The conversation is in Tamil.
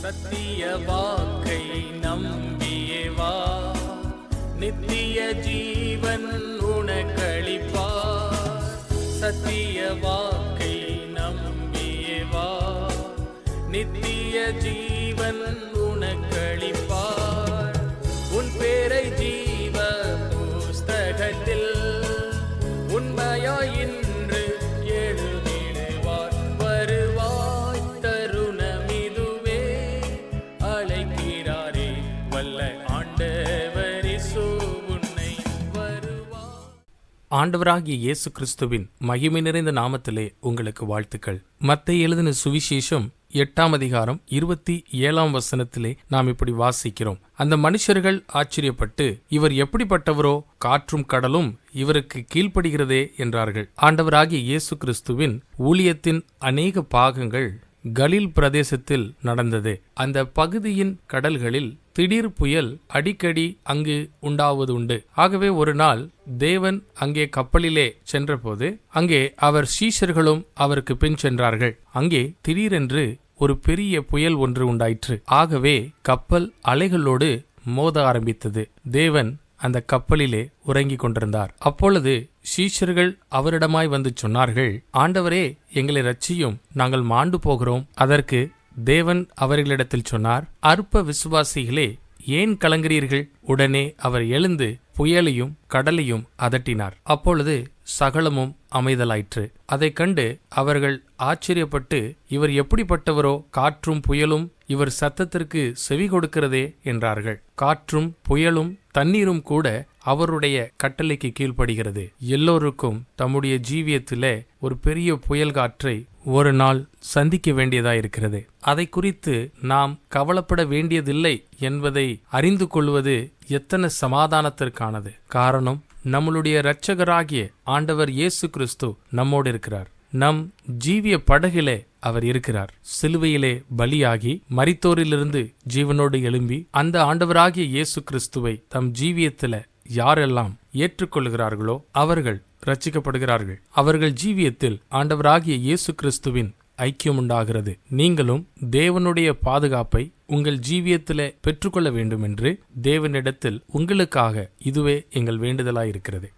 சத்திய வாக்கை நம்பியே வா நித்திய ஜீவன் உனக்களிப்பார் சத்திய வாக்கை நம்பியே வா நித்திய ஜீவன் உனக்களிப்பார். உன் பேரை ஜீவ ஆண்டவராகிய இயேசு கிறிஸ்துவின் மகிமை நிறைந்த நாமத்திலே உங்களுக்கு வாழ்த்துக்கள். மத்தை எழுதின சுவிசேஷம் எட்டாம் அதிகாரம் இருபத்தி ஏழாம் வசனத்திலே நாம் இப்படி வாசிக்கிறோம். அந்த மனுஷர்கள் ஆச்சரியப்பட்டு இவர் எப்படிப்பட்டவரோ? காற்றும் கடலும் இவருக்கு கீழ்ப்படுகிறதே என்றார்கள். ஆண்டவராகிய இயேசு கிறிஸ்துவின் ஊழியத்தின் அநேக பாகங்கள் கலில் பிரதேசத்தில் நடந்தது. அந்த பகுதியின் கடல்களில் திடீர் புயல் அடிக்கடி அங்கு உண்டாவது உண்டு ஆகவே ஒரு நாள் தேவன் அங்கே கப்பலிலே சென்றபோது அங்கே அவர் சீஷர்களும் அவருக்கு பின் சென்றார்கள். அங்கே திடீரென்று ஒரு பெரிய புயல் ஒன்று உண்டாயிற்று. ஆகவே கப்பல் அலைகளோடு மோத ஆரம்பித்தது. தேவன் அந்த கப்பலிலே உறங்கிக் கொண்டிருந்தார். அப்பொழுது சீஷர்கள் அவரிடமாய் வந்து சொன்னார்கள் ஆண்டவரே எங்களை ரட்சியும் நாங்கள் மாண்டு போகிறோம். அதற்கு தேவன் அவர்களிடத்தில் சொன்னார் அற்ப விசுவாசிகளே ஏன் கலங்கிறீர்கள்? உடனே அவர் எழுந்து புயலையும் கடலையும் அதட்டினார். அப்பொழுது சகலமும் அமைதலாயிற்று. அதைக் கண்டு அவர்கள் ஆச்சரியப்பட்டு இவர் எப்படிப்பட்டவரோ? காற்றும் புயலும் இவர் சத்தத்திற்கு செவி கொடுக்கிறதே என்றார்கள். காற்றும் புயலும் தண்ணீரும் கூட அவருடைய கட்டளைக்கு கீழ்ப்படுகிறது. எல்லோருக்கும் தம்முடைய ஜீவியத்திலே ஒரு பெரிய புயல் காற்றை ஒரு நாள் சந்திக்க வேண்டியதா இருக்கிறது. அதை குறித்து நாம் கவலைப்பட வேண்டியதில்லை என்பதை அறிந்து கொள்வது எத்தனை சமாதானத்திற்கானது. காரணம் நம்மளுடைய இரட்சகராகிய ஆண்டவர் இயேசு கிறிஸ்து நம்மோடு இருக்கிறார். நம் ஜீவிய படகிலே அவர் இருக்கிறார். சிலுவையிலே பலியாகி மரித்தோரிலிருந்து ஜீவனோடு எழும்பி அந்த ஆண்டவராகிய இயேசு கிறிஸ்துவை தம் ஜீவியத்தில யாரெல்லாம் ஏற்றுக்கொள்கிறார்களோ அவர்கள் ரட்சிக்கப்படுகிறார்கள். அவர்கள் ஜீவியத்தில் ஆண்டவராகிய இயேசு கிறிஸ்துவின் ஐக்கியம் உண்டாகிறது நீங்களும் தேவனுடைய பாதுகாப்பை உங்கள் ஜீவியத்திலே பெற்றுக்கொள்ள வேண்டும் என்று தேவனிடத்தில் உங்களுக்காக இதுவே எங்கள் வேண்டுதலாயிருக்கிறது.